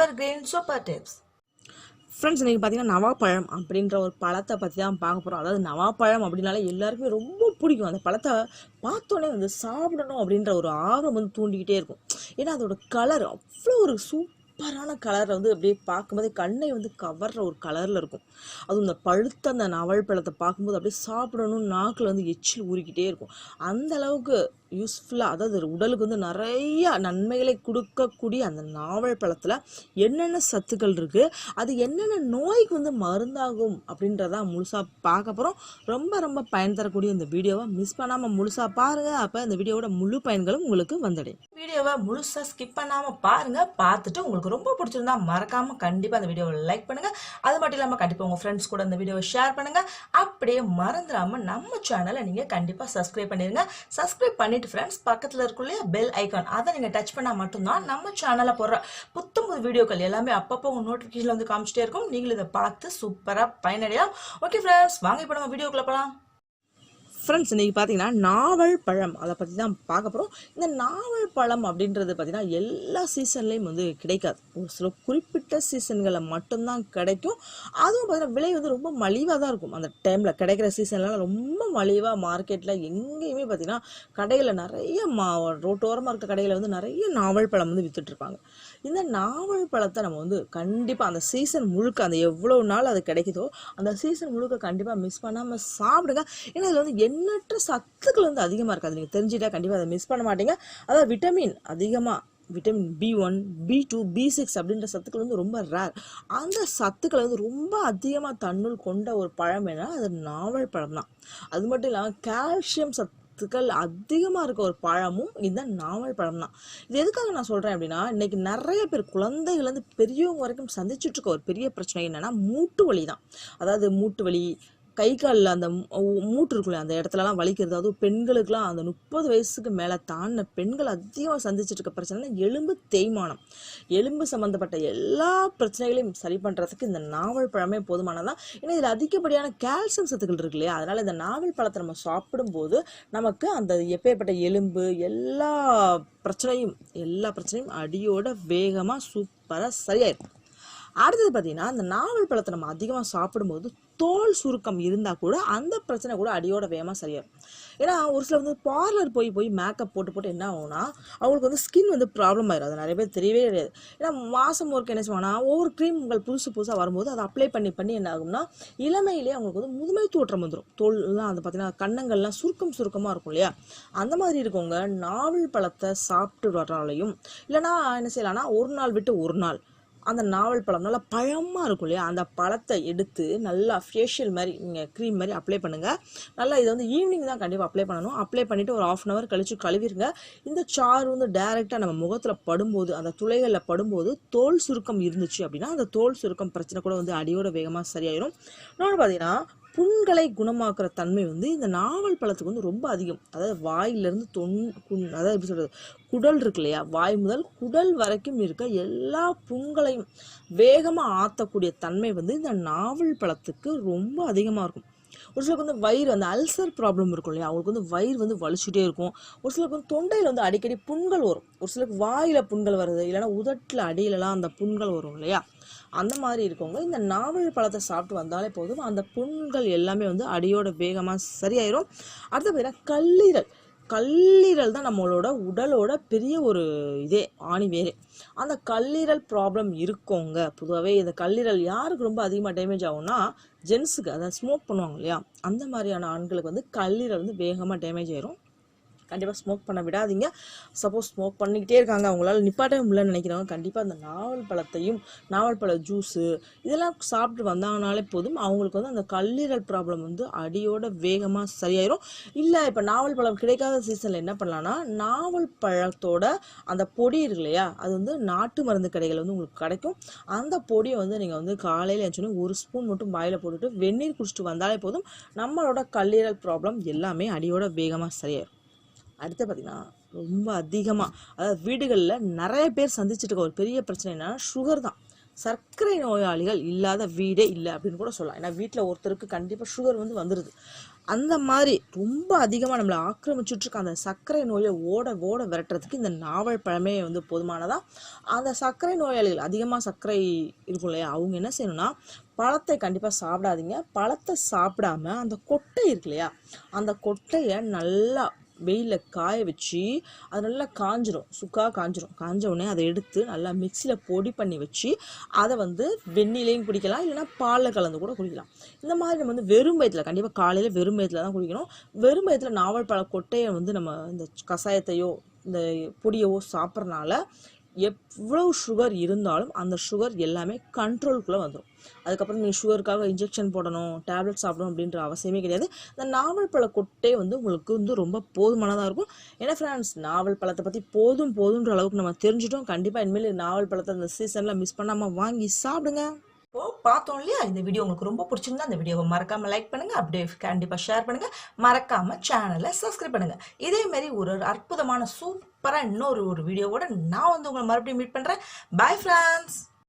Ever green super tips friends இன்றைக்கி பார்த்தீங்கன்னா நவாப்பழம் அப்படின்ற ஒரு பழத்தை பற்றி தான் பார்க்க போகிறோம் அதாவது நவாப்பழம் அப்படின்னாலே எல்லாருக்குமே ரொம்ப பிடிக்கும். அந்த பழத்தை பார்த்தோன்னே வந்து சாப்பிடணும் அப்படின்ற ஒரு ஆர்வம் வந்து தூண்டிக்கிட்டே இருக்கும். ஏன்னா அதோட கலர் அவ்வளோ ஒரு சூப்பரான கலரை வந்து அப்படியே பார்க்கும்போதே கண்ணை வந்து கவர்ற ஒரு கலரில் இருக்கும். அதுவும் இந்த பழுத்த அந்த நவல் பழத்தை பார்க்கும்போது அப்படியே சாப்பிடணும் நாக்கில் வந்து எச்சில் ஊறிக்கிட்டே இருக்கும். அந்த அளவுக்கு யூஸ்ஃபுல்லாக அதாவது உடலுக்கு வந்து நிறைய நன்மைகளை கொடுக்கக்கூடிய அந்த நாவல் பழத்தில் என்னென்ன சத்துக்கள் இருக்குது அது என்னென்ன நோய்க்கு வந்து மருந்தாகும் அப்படின்றத முழுசாக பார்க்க போகிறோம் ரொம்ப ரொம்ப பயன் தரக்கூடிய இந்த வீடியோவை மிஸ் பண்ணாமல் முழுசாக பாருங்கள் அப்போ இந்த வீடியோவோட முழு பயன்களும் உங்களுக்கு வந்துடும் வீடியோவை முழுசாக ஸ்கிப் பண்ணாமல் பாருங்கள் பார்த்துட்டு உங்களுக்கு ரொம்ப பிடிச்சிருந்தா மறக்காமல் கண்டிப்பாக அந்த வீடியோவை லைக் பண்ணுங்கள் அது மட்டும் இல்லாமல் கண்டிப்பாக உங்கள் ஃப்ரெண்ட்ஸ் கூட இந்த வீடியோவை ஷேர் பண்ணுங்கள் அப்படியே மறந்துடாமல் நம்ம சேனலை நீங்கள் கண்டிப்பாக சப்ஸ்கிரைப் பண்ணிடுங்க சப்ஸ்கிரைப் பண்ணிட்டு ஃப்ரெண்ட்ஸ் பக்கத்தில் இருக்குள்ளே பெல் ஐக்கான் அதை நீங்கள் டச் பண்ணால் மட்டும்தான் நம்ம சேனலில் போடுற புத்தம் புது வீடியோக்கள் எல்லாமே அப்பப்போ உங்கள் நோட்டிஃபிகேஷனில் வந்து காமிச்சிட்டே இருக்கும். நீங்களும் இதை பார்த்து சூப்பராக பயனடையலாம். ஓகே ஃப்ரெண்ட்ஸ் வாங்க இப்போ நம்ம வீடியோக்குள்ளே போகலாம் ஃப்ரெண்ட்ஸ் இன்றைக்கி பார்த்தீங்கன்னா நாவல் பழம். அதை பற்றி தான் பார்க்க போகிறோம் இந்த நாவல் பழம் அப்படின்றது பார்த்திங்கன்னா எல்லா சீசன்லேயும் வந்து கிடைக்காது. ஒரு சில குறிப்பிட்ட சீசன்களில் மட்டும்தான் கிடைக்கும். அதுவும் பார்த்திங்கன்னா விலை வந்து ரொம்ப மலிவாக தான் இருக்கும். அந்த டைமில் கிடைக்கிற சீசன்லாம் ரொம்ப மலிவாக மார்க்கெட்டில் எங்கேயுமே பார்த்திங்கன்னா கடையில் நிறைய மா ரோட்டோரமாக இருக்க கடையில் வந்து நிறைய நாவல் பழம் வந்து விற்றுட்ருப்பாங்க இந்த நாவல் பழத்தை நம்ம வந்து கண்டிப்பாக அந்த சீசன் முழுக்க அந்த எவ்வளோ நாள் அது கிடைக்குதோ அந்த சீசன் முழுக்க கண்டிப்பாக மிஸ் பண்ணாமல் சாப்பிடுங்க. ஏன்னா அதில் வந்து எண்ணற்ற சத்துக்கள் வந்து அதிகமாக இருக்காது. நீங்கள் தெரிஞ்சுட்டா கண்டிப்பாக அதை மிஸ் பண்ண மாட்டீங்க. அதாவது விட்டமின் அதிகமாக vitamin B one B two B six அப்படின்ற சத்துக்கள் வந்து ரொம்ப ரேர் அந்த சத்துக்களை வந்து ரொம்ப அதிகமாக தன்னுள் கொண்ட ஒரு பழம் என்ன அது நாவல் பழம் தான். அது மட்டும் இல்லாமல் கால்சியம் சத்துக்கள் அதிகமாக இருக்க ஒரு பழமும் இந்த நாவல் பழம் தான். இது எதுக்காக நான் சொல்கிறேன் அப்படின்னா இன்னைக்கு நிறைய பேர் குழந்தைகள்லேருந்து பெரியவங்க வரைக்கும் சந்திச்சுட்டு இருக்க ஒரு பெரிய பிரச்சனை என்னென்னா மூட்டு வலி தான். அதாவது மூட்டு வலி கை காலில் அந்த மூட்டு இருக்குல்ல அந்த இடத்துலலாம் வலிக்கிறது. அதுவும் பெண்களுக்குலாம் அந்த முப்பது வயசுக்கு மேலே தாண்டின பெண்கள் அதிகமாக சந்திச்சுட்டு இருக்க பிரச்சனை எலும்பு தேய்மானம். எலும்பு சம்மந்தப்பட்ட எல்லா பிரச்சனைகளையும் சரி பண்ணுறதுக்கு இந்த நாவல் பழமே போதுமானதான் ஏன்னா இதில் அதிகப்படியான கால்சியம் சத்துக்கள் இருக்கு இல்லையா அதனால் இந்த நாவல் பழத்தை நம்ம சாப்பிடும்போது நமக்கு அந்த எப்பேற்பட்ட எலும்பு எல்லா பிரச்சனையும் எல்லா பிரச்சனையும் அடியோட வேகமாக சூப்பராக சரியாயிருக்கும் அடுத்தது பார்த்தீங்கன்னா அந்த நாவல் பழத்தை நம்ம அதிகமாக சாப்பிடும்போது தோல் சுருக்கம் இருந்தால் கூட அந்த பிரச்சனை கூட அடியோட வேகமாக சரியாகும் ஏன்னா ஒரு சிலர் வந்து பார்லர் போய் போய் மேக்கப் போட்டு போட்டு என்ன ஆகும்னா அவங்களுக்கு வந்து ஸ்கின் வந்து ப்ராப்ளம் ஆயிடும் அது நிறைய பேர் தெரியவே கிடையாது. ஏன்னா மாதம் ஒருக்கு என்ன செய்வாங்கன்னா ஒவ்வொரு க்ரீம்கள் புதுசு புதுசாக வரும்போது அதை அப்ளை பண்ணி பண்ணி என்ன ஆகும்னா இளமையிலே அவங்களுக்கு வந்து முதுமை தோற்றம் வந்துடும் தோல்லாம் அந்த பார்த்தீங்கன்னா கண்ணங்கள்லாம் சுருக்கம் சுருக்கமாக இருக்கும் இல்லையா? அந்த மாதிரி இருக்கவங்க நாவல் பழத்தை சாப்பிட்டு வர்றாலையும் இல்லைனா என்ன செய்யலாம்னா ஒரு நாள் விட்டு ஒரு நாள் அந்த நாவல் பழம் நல்லா பழமாக இருக்கும் இல்லையா? அந்த பழத்தை எடுத்து நல்லா ஃபேஷியல் மாதிரி நீங்கள் க்ரீம் மாதிரி அப்ளை பண்ணுங்கள் நல்லா இதை வந்து ஈவினிங் தான் கண்டிப்பாக அப்ளை பண்ணணும். அப்ளை பண்ணிவிட்டு ஒரு ஆஃப் அன் ஹவர் கழித்து கழுவிருங்க. இந்த சாறு வந்து டைரெக்டாக நம்ம முகத்தில் படும்போது அந்த துளைகளில் படும்போது தோல் சுருக்கம் இருந்துச்சு அப்படின்னா அந்த தோல் சுருக்கம் பிரச்சனை கூட வந்து அடியோட வேகமாக சரியாயிடும் இன்னொன்று பார்த்தீங்கன்னா புண்களை குணமாக்குற தன்மை வந்து இந்த நாவல் பழத்துக்கு வந்து ரொம்ப அதிகம். அதாவது வாயிலிருந்து தொன் குண் அதாவது எப்படி சொல்கிறது குடல் இருக்கு இல்லையா? வாய் முதல் குடல் வரைக்கும் இருக்க எல்லா புண்களையும் வேகமாக ஆற்றக்கூடிய தன்மை வந்து இந்த நாவல் பழத்துக்கு ரொம்ப அதிகமாக இருக்கும். ஒரு சிலருக்கு வந்து வயிறு அந்த அல்சர் ப்ராப்ளம் இருக்கும் இல்லையா? அவங்களுக்கு வந்து வயிறு வந்து வலிச்சுட்டே இருக்கும். ஒரு சிலருக்கு வந்து தொண்டையில் வந்து அடிக்கடி புண்கள் வரும். ஒரு சிலருக்கு வாயில் புண்கள் வருது இல்லைன்னா உதட்டில் அடியிலலாம் அந்த புண்கள் வரும் இல்லையா? அந்த மாதிரி இருக்கவங்க இந்த நாவல் பழத்தை சாப்பிட்டு வந்தாலே போதும். அந்த புண்கள் எல்லாமே வந்து அடியோட வேகமாக சரியாயிரும். அடுத்து பார்த்தீங்கன்னா கல்லீரல். கல்லீரல் தான் நம்மளோட உடலோட பெரிய ஒரு இதே ஆணி வேறு அந்த கல்லீரல் ப்ராப்ளம் இருக்கவங்க பொதுவாகவே இந்த கல்லீரல் யாருக்கு ரொம்ப அதிகமாக டேமேஜ் ஆகும்னா ஜென்ஸுக்கு அதை ஸ்மோக் பண்ணுவாங்க இல்லையா? அந்த மாதிரியான ஆண்களுக்கு வந்து கல்லீரல் வந்து வேகமாக டேமேஜ் ஆயிரும். கண்டிப்பாக ஸ்மோக் பண்ண விடாதீங்க. சப்போஸ் ஸ்மோக் பண்ணிக்கிட்டே இருக்காங்க. அவங்களால நிப்பாட்டவே முடியலன்னு நினைக்கிறவங்க கண்டிப்பாக அந்த நாவல் பழத்தையும் நாவல் பழ ஜூஸு இதெல்லாம் சாப்பிட்டு வந்தாங்கனாலே போதும். அவங்களுக்கு வந்து அந்த கல்லீரல் ப்ராப்ளம் வந்து அடியோட வேகமாக சரியாயிரும். இல்லை இப்போ நாவல் பழம் கிடைக்காத சீசனில் என்ன பண்ணலான்னா நாவல் பழத்தோட அந்த பொடி இருக்கு இல்லையா அது வந்து நாட்டு மருந்து கடைகள் வந்து உங்களுக்கு கிடைக்கும். அந்த பொடியை வந்து நீங்கள் வந்து காலையில் எழுந்தோடனே ஒரு ஸ்பூன் மட்டும் வாயில் போட்டுட்டு வெந்நீர் குடிச்சிட்டு வந்தாலே போதும். நம்மளோட கல்லீரல் ப்ராப்ளம் எல்லாமே அடியோட வேகமாக சரியாயிரும். அடுத்து பார்த்திங்கன்னா ரொம்ப அதிகமாக அதாவது வீடுகளில் நிறைய பேர் சந்திச்சுட்டு இருக்க ஒரு பெரிய பிரச்சனை என்னன்னா சுகர் தான். சர்க்கரை நோயாளிகள் இல்லாத வீடே இல்லை அப்படின்னு கூட சொல்லலாம். ஏன்னா வீட்டில் ஒருத்தருக்கு கண்டிப்பாக சுகர் வந்து வந்துடுது அந்த மாதிரி ரொம்ப அதிகமாக நம்மளை ஆக்கிரமிச்சுட்ருக்க அந்த சர்க்கரை நோயை ஓட ஓட விரட்டுறதுக்கு இந்த நாவல் பழமே வந்து போதுமானதாக அந்த சர்க்கரை நோயாளிகள் அதிகமாக சர்க்கரை இருக்கும் இல்லையா? அவங்க என்ன செய்யணும்னா பழத்தை கண்டிப்பாக சாப்பிடாதீங்க. பழத்தை சாப்பிடாம அந்த கொட்டை இருக்கு இல்லையா? அந்த கொட்டையை நல்லா வெயிலில் காய வச்சு அது நல்லா காஞ்சிரும். சுக்கா காஞ்சிரும். காஞ்ச உடனே அதை எடுத்து நல்லா மிக்சியில் பொடி பண்ணி வச்சு அதை வந்து வெந்நிலையும் குடிக்கலாம் இல்லைன்னா பாலில் கலந்து கூட குடிக்கலாம். இந்த மாதிரி நம்ம வந்து வெறும் வயிற்றுல கண்டிப்பாக காலையில் வெறும் வயிற்றுல தான் குடிக்கணும். வெறும் வயிற்றுல நாவல் பழ கொட்டையை வந்து நம்ம இந்த கஷாயத்தையோ இந்த பொடியவோ சாப்பிட்றனால எவ்வளோ சுகர் இருந்தாலும் அந்த சுகர் எல்லாமே கண்ட்ரோல்குள்ளே வந்துடும் அதுக்கப்புறம் நீங்கள் சுகருக்காக இன்ஜெக்ஷன் போடணும் டேப்லெட் சாப்பிடணும் அப்படின்ற அவசியமே கிடையாது. இந்த நாவல் பழ கொட்டே வந்து உங்களுக்கு வந்து ரொம்ப போதுமானதாக இருக்கும். ஏன்னா ஃப்ரெண்ட்ஸ் நாவல் பழத்தை பற்றி போதும் போதுன்ற அளவுக்கு நம்ம தெரிஞ்சிட்டோம். கண்டிப்பாக இனிமேல் நாவல் பழத்தை அந்த சீசனில் மிஸ் பண்ணாமல் வாங்கி சாப்பிடுங்க. இப்போ பார்த்தோம் இல்லையா? இந்த வீடியோ உங்களுக்கு ரொம்ப பிடிச்சிருந்தா அந்த வீடியோவை மறக்காம லைக் பண்ணுங்க. அப்படியே கண்டிப்பா ஷேர் பண்ணுங்க. மறக்காம சேனலை சப்ஸ்கிரைப் பண்ணுங்க. இதே மாதிரி ஒரு அற்புதமான சூப்பரா இன்னொரு ஒரு வீடியோவோட நான் வந்து உங்களை மறுபடியும் மீட் பண்றேன். Bye friends